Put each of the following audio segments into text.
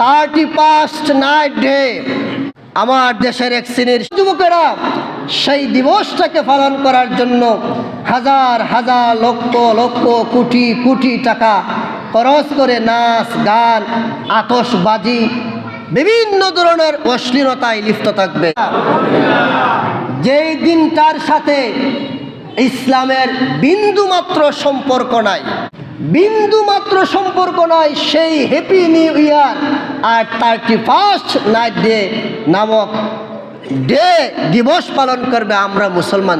Thirty past night day আমার দেশের এক শ্রেণির যুবকেরা সেই দিবসটাকে পালন করার জন্য হাজার হাজার লক্ষ লক্ষ কোটি কোটি টাকা খরচ করে নাচ, গান আতসবাজি বিভিন্ন ধরনের অশ্লীলতায় লিপ্ত থাকবে। যেই দিনটার সাথে ইসলামের বিন্দু মাত্র সম্পর্ক নাই বিন্দু মাত্র সম্পর্ক নাই, সেই হ্যাপি নিউ ইয়ার আর থার্টি ফার্স্ট নাইট ডে নামক ডে দিবস পালন করবে আমরা মুসলমান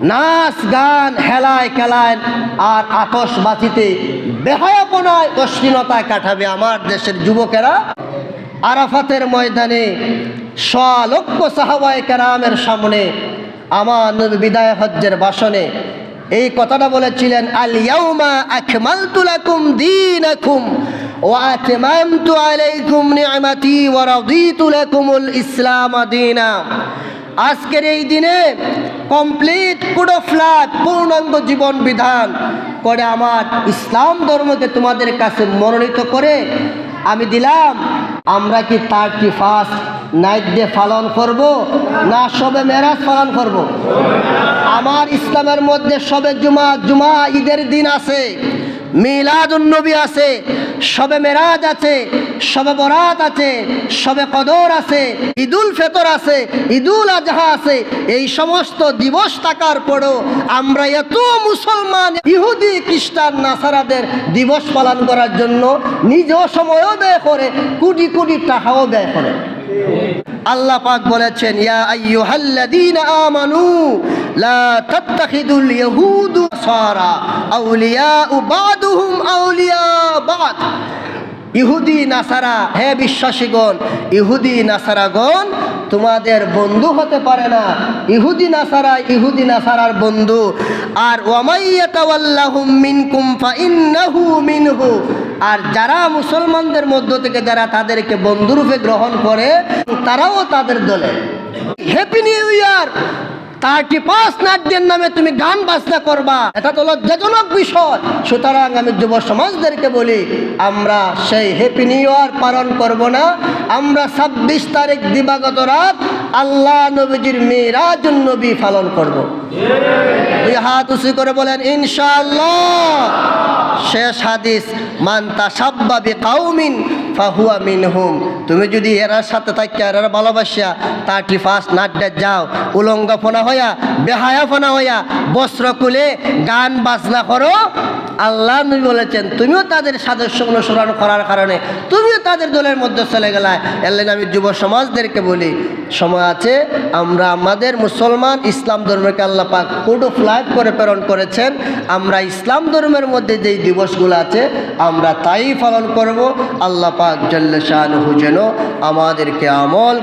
নাচ, গান, হেলায় খেলায় আর আতসবাজিতে বেহায়াপনায় অশ্লীলতায় কাটাবে আমার দেশের যুবকেরা। আরাফাতের ময়দানে লক্ষ সাহাবায় কেরামের সামনে আমার বিদায় হজ্জের ভাষণে এই কথাটা বলেছিলেন আল ইয়াউমা আকমালতু লাকুম দীনাকুম عليكم نعمتي আলাইকুম নি'মাতি الإسلام دينا. আজকের এই দিনে কমপ্লিট অফ লাইফ পূর্ণাঙ্গ জীবন বিধান করে আমার ইসলাম ধর্মকে তোমাদের কাছে মনোনীত করে আমি দিলাম। আমরা কি থার্টি ফার্স্ট নাইট ডে পালন করব, না সবে মেরাজ পালন করব। আমার ইসলামের মধ্যে সবে জুমা জুমা ঈদের দিন আছে মিলাদুন্নবী আছে, সবে মেরাজ আছে, সবে বরাত আছে, সবে কদর আছে, ঈদুল ফেতর আছে, ঈদুল আজহা আছে, এই সমস্ত দিবস থাকার পরেও আমরা এত মুসলমান, ইহুদি, খ্রিস্টান, নাসারাদের দিবস পালন করার জন্য নিজেও সময়ও ব্যয় করে, কোটি কোটি টাকাও ব্যয় করে। আল্লাহ পাক বলেছেন, ইয়া আইয়ুহাল্লাযীনা আমানু, লা তাত্তাখিদুল ইয়াহুদু সারা আউলিয়া বাদুহুম আউলিয়া বাদ। ইহুদি নাসারা, হে বিশ্বাসীগণ, ইহুদি নাসারাগণ, তোমাদের বন্ধু হতে পারে না। ইহুদি নাসারা, ইহুদি নাসারার বন্ধু। আর ওয়ামাইয়াতাওয়াল্লাহুম মিনকুম ফাইন্নাহু মিনহু। আর যারা মুসলমানদের মধ্য থেকে যারা তাদেরকে বন্ধুরূপে গ্রহণ করে, তারাও তাদের দলে। হ্যাপি নিউ ইয়ার থার্টি পাঁচ নাট্যের নামে তুমি গান বাজনা করবা। এটা তো লজ্জাজনক বিষয়। সুতরাং আমি যুব সমাজদেরকে বলি, আমরা সেই হ্যাপি নিউ ইয়ার পালন করব না। আমরা ছাব্বিশ তারিখ দিবাগত রাত আল্লাহ নবীজির মেয়েরাজ নবী পালন করব। দুই হাত উঁচু করে বলেন, ইনশাআল্লাহ। শেষ হাদিস, মান তাসাব্বাবি কাউমিন ফাহুয়া মিনহুম। তুমি যদি এরার সাথে থাকতে এরা ভালোবাসিয়া থার্টি ফার্স্ট নাড্ডা যাও, উলঙ্গ ফোনা হইয়া, বেহায়া ফোনা হইয়া, বস্ত্র কুলে গান বাজনা করো আল্লাহ নবী বলেছেন, তুমিও তাদের সাদস্য অনুসরণ করার কারণে তুমিও তাদের দলের মধ্যে চলে গেলা। এলেন আমি যুব সমাজদেরকে বলি, সময় আছে, আমরা আমাদের মুসলমান ইসলাম ধর্মকে আল্লাহ পাক কোড অফ লাইফ করে প্রেরণ করেছেন। আমরা ইসলাম ধর্মের মধ্যে যেই দিবসগুলো আছে, আমরা তাই পালন করব। আল্লাহ পাক জল্লে শাহ আমাদেরকে আমল